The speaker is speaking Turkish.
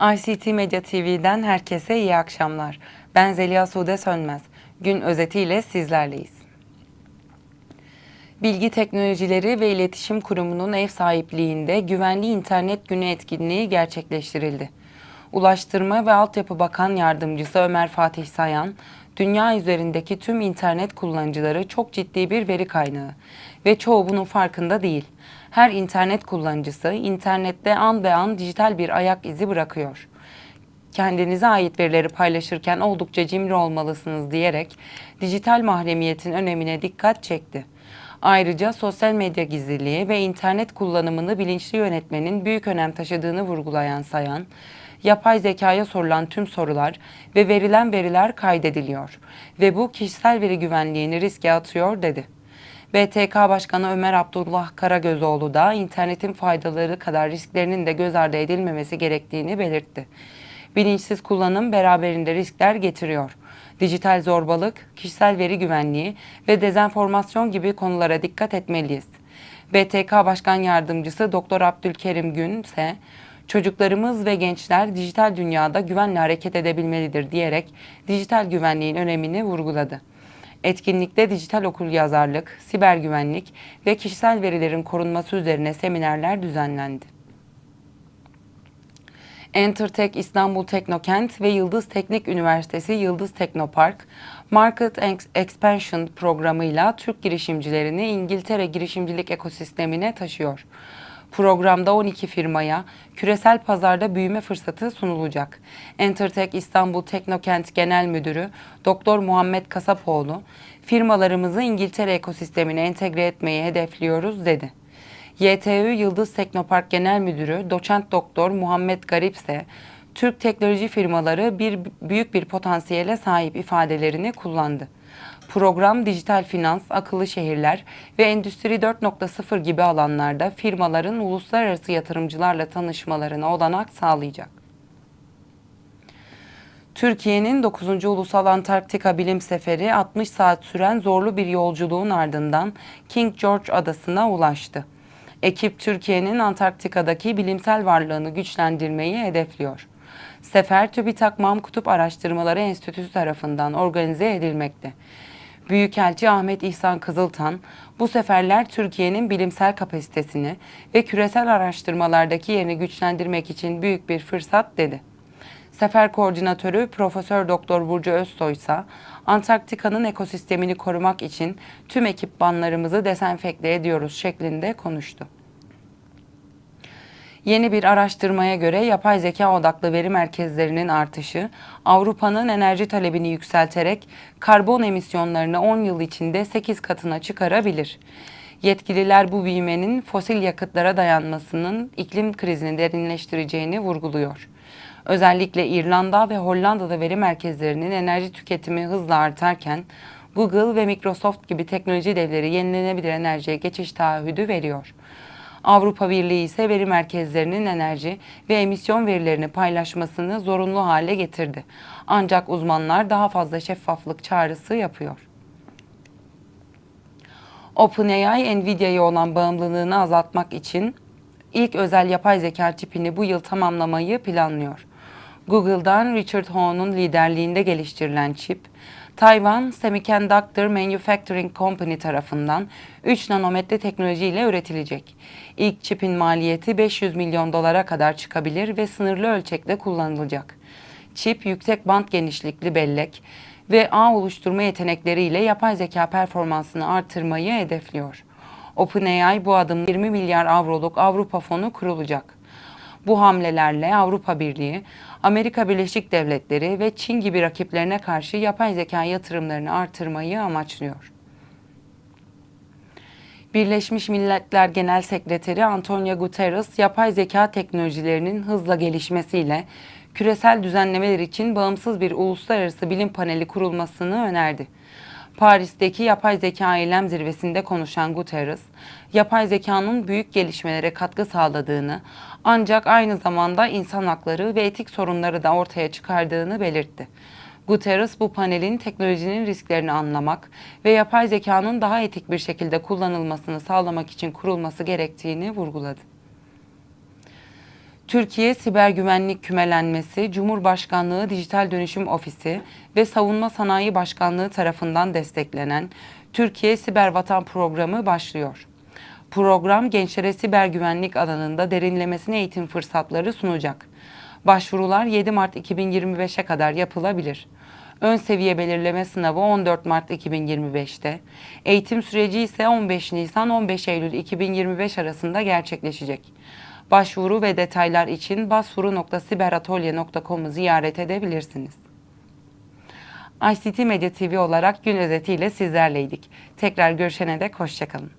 ICT Medya TV'den herkese iyi akşamlar. Ben Zeliha Sude Sönmez. Gün özetiyle sizlerleyiz. Bilgi Teknolojileri ve İletişim Kurumu'nun ev sahipliğinde Güvenli İnternet Günü etkinliği gerçekleştirildi. Ulaştırma ve Altyapı Bakan Yardımcısı Ömer Fatih Sayan, dünya üzerindeki tüm internet kullanıcıları çok ciddi bir veri kaynağı ve çoğu bunun farkında değil. Her internet kullanıcısı internette an be an dijital bir ayak izi bırakıyor. Kendinize ait verileri paylaşırken oldukça cimri olmalısınız diyerek dijital mahremiyetin önemine dikkat çekti. Ayrıca sosyal medya gizliliği ve internet kullanımını bilinçli yönetmenin büyük önem taşıdığını vurgulayan Sayan, yapay zekaya sorulan tüm sorular ve verilen veriler kaydediliyor ve bu kişisel veri güvenliğini riske atıyor dedi. BTK Başkanı Ömer Abdullah Karagözoğlu da internetin faydaları kadar risklerinin de göz ardı edilmemesi gerektiğini belirtti. Bilinçsiz kullanım beraberinde riskler getiriyor. Dijital zorbalık, kişisel veri güvenliği ve dezenformasyon gibi konulara dikkat etmeliyiz. BTK Başkan Yardımcısı Doktor Abdülkerim Gün ise çocuklarımız ve gençler dijital dünyada güvenle hareket edebilmelidir diyerek dijital güvenliğin önemini vurguladı. Etkinlikte dijital okul yazarlık, siber güvenlik ve kişisel verilerin korunması üzerine seminerler düzenlendi. Entertek İstanbul Teknokent ve Yıldız Teknik Üniversitesi Yıldız Teknopark, Market Expansion programıyla Türk girişimcilerini İngiltere girişimcilik ekosistemine taşıyor. Programda 12 firmaya küresel pazarda büyüme fırsatı sunulacak. Entertek İstanbul Teknokent Genel Müdürü Doktor Muhammed Kasapoğlu, firmalarımızı İngiltere ekosistemine entegre etmeyi hedefliyoruz dedi. YTÜ Yıldız Teknopark Genel Müdürü Doçent Doktor Muhammed Garip ise Türk teknoloji firmaları bir büyük bir potansiyele sahip ifadelerini kullandı. Program dijital finans, akıllı şehirler ve endüstri 4.0 gibi alanlarda firmaların uluslararası yatırımcılarla tanışmalarına olanak sağlayacak. Türkiye'nin 9. Ulusal Antarktika Bilim Seferi 60 saat süren zorlu bir yolculuğun ardından King George Adası'na ulaştı. Ekip Türkiye'nin Antarktika'daki bilimsel varlığını güçlendirmeyi hedefliyor. Sefer TÜBİTAK Mam Kutup Araştırmaları Enstitüsü tarafından organize edilmekte. Büyükelçi Ahmet İhsan Kızıltan, bu seferler Türkiye'nin bilimsel kapasitesini ve küresel araştırmalardaki yerini güçlendirmek için büyük bir fırsat dedi. Sefer koordinatörü Profesör Doktor Burcu Özsoy ise Antarktika'nın ekosistemini korumak için tüm ekipmanlarımızı desenfekte ediyoruz şeklinde konuştu. Yeni bir araştırmaya göre yapay zeka odaklı veri merkezlerinin artışı Avrupa'nın enerji talebini yükselterek karbon emisyonlarını 10 yıl içinde 8 katına çıkarabilir. Yetkililer bu büyümenin fosil yakıtlara dayanmasının iklim krizini derinleştireceğini vurguluyor. Özellikle İrlanda ve Hollanda'da veri merkezlerinin enerji tüketimi hızla artarken Google ve Microsoft gibi teknoloji devleri yenilenebilir enerjiye geçiş taahhüdü veriyor. Avrupa Birliği ise veri merkezlerinin enerji ve emisyon verilerini paylaşmasını zorunlu hale getirdi. Ancak uzmanlar daha fazla şeffaflık çağrısı yapıyor. OpenAI, Nvidia'ya olan bağımlılığını azaltmak için ilk özel yapay zeka çipini bu yıl tamamlamayı planlıyor. Google'dan Richard Ho'nun liderliğinde geliştirilen çip, Taiwan Semiconductor Manufacturing Company tarafından 3 nanometre teknolojiyle üretilecek. İlk çipin maliyeti 500 milyon dolara kadar çıkabilir ve sınırlı ölçekte kullanılacak. Çip yüksek band genişlikli bellek ve ağ oluşturma yetenekleriyle yapay zeka performansını artırmayı hedefliyor. OpenAI bu adım 20 milyar avroluk Avrupa fonu kurulacak. Bu hamlelerle Avrupa Birliği, Amerika Birleşik Devletleri ve Çin gibi rakiplerine karşı yapay zeka yatırımlarını artırmayı amaçlıyor. Birleşmiş Milletler Genel Sekreteri Antonio Guterres, yapay zeka teknolojilerinin hızla gelişmesiyle küresel düzenlemeler için bağımsız bir uluslararası bilim paneli kurulmasını önerdi. Paris'teki yapay zeka eylem zirvesinde konuşan Guterres, yapay zekanın büyük gelişmelere katkı sağladığını ancak aynı zamanda insan hakları ve etik sorunları da ortaya çıkardığını belirtti. Guterres bu panelin teknolojinin risklerini anlamak ve yapay zekanın daha etik bir şekilde kullanılmasını sağlamak için kurulması gerektiğini vurguladı. Türkiye Siber Güvenlik Kümelenmesi, Cumhurbaşkanlığı Dijital Dönüşüm Ofisi ve Savunma Sanayi Başkanlığı tarafından desteklenen Türkiye Siber Vatan Programı başlıyor. Program gençlere siber güvenlik alanında derinlemesine eğitim fırsatları sunacak. Başvurular 7 Mart 2025'e kadar yapılabilir. Ön seviye belirleme sınavı 14 Mart 2025'te, eğitim süreci ise 15 Nisan 15 Eylül 2025 arasında gerçekleşecek. Başvuru ve detaylar için başvuru.siberatolye.com'u ziyaret edebilirsiniz. ICT Medya TV olarak gün özetiyle sizlerleydik. Tekrar görüşene dek hoşçakalın.